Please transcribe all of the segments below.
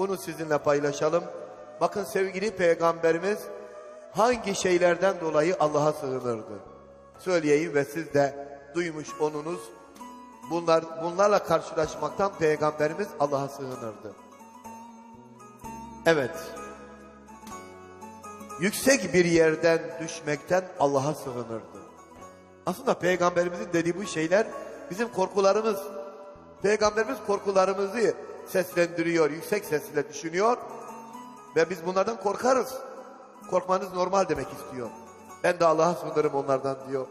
Bunu sizinle paylaşalım. Bakın sevgili peygamberimiz hangi şeylerden dolayı Allah'a sığınırdı? Söyleyeyim ve siz de duymuş onunuz. Bunlar, bunlarla karşılaşmaktan peygamberimiz Allah'a sığınırdı. Evet. Yüksek bir yerden düşmekten Allah'a sığınırdı. Aslında peygamberimizin dediği bu şeyler bizim korkularımız. Peygamberimiz korkularımızı seslendiriyor, yüksek sesle düşünüyor ve biz bunlardan korkarız. Korkmanız normal demek istiyor. Ben de Allah'a sığınırım onlardan diyor.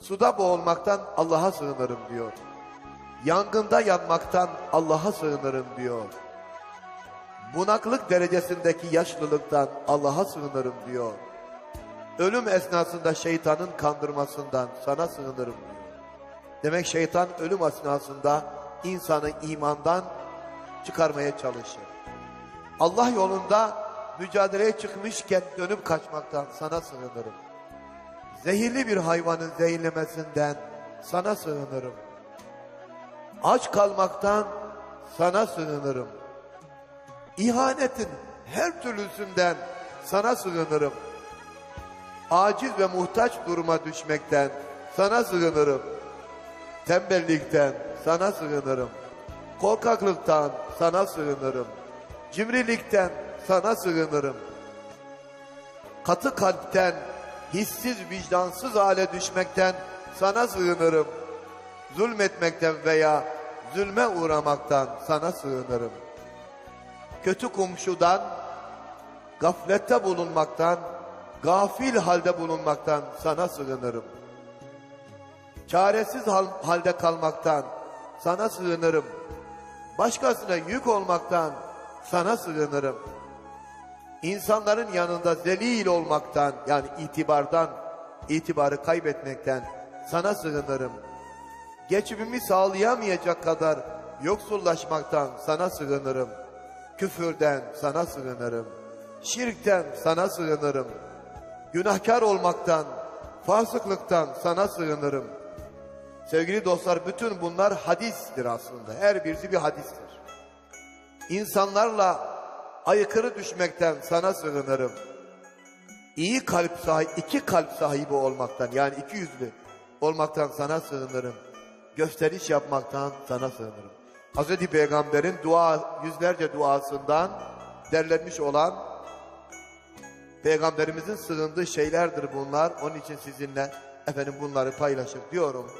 Suda boğulmaktan Allah'a sığınırım diyor. Yangında yanmaktan Allah'a sığınırım diyor. Bunaklık derecesindeki yaşlılıktan Allah'a sığınırım diyor. Ölüm esnasında şeytanın kandırmasından sana sığınırım diyor. Demek şeytan ölüm esnasında insanı imandan çıkarmaya çalışır. Allah yolunda mücadeleye çıkmışken dönüp kaçmaktan sana sığınırım. Zehirli bir hayvanın zehirlemesinden sana sığınırım. Aç kalmaktan sana sığınırım. İhanetin her türlüsünden sana sığınırım. Aciz ve muhtaç duruma düşmekten sana sığınırım. Tembellikten sana sığınırım. Korkaklıktan sana sığınırım. Cimrilikten sana sığınırım. Katı kalpten, hissiz vicdansız hale düşmekten sana sığınırım. Zulmetmekten veya zulme uğramaktan sana sığınırım. Kötü komşudan, gaflette bulunmaktan, gafil halde bulunmaktan sana sığınırım. Çaresiz hal- halde kalmaktan sana sığınırım. Başkasına yük olmaktan sana sığınırım. İnsanların yanında zelil olmaktan yani itibardan, itibarı kaybetmekten sana sığınırım. Geçimimi sağlayamayacak kadar yoksullaşmaktan sana sığınırım. Küfürden sana sığınırım. Şirkten sana sığınırım. Günahkar olmaktan, fasıklıktan sana sığınırım. Sevgili dostlar bütün bunlar hadistir aslında. Her birisi bir hadistir. İnsanlarla aykırı düşmekten sana sığınırım. İyi kalp sahibi, iki kalp sahibi olmaktan yani iki yüzlü olmaktan sana sığınırım. Gösteriş yapmaktan sana sığınırım. Hazreti Peygamber'in dua, yüzlerce duasından derlenmiş olan Peygamberimizin sığındığı şeylerdir bunlar. Onun için sizinle efendim bunları paylaşır diyorum.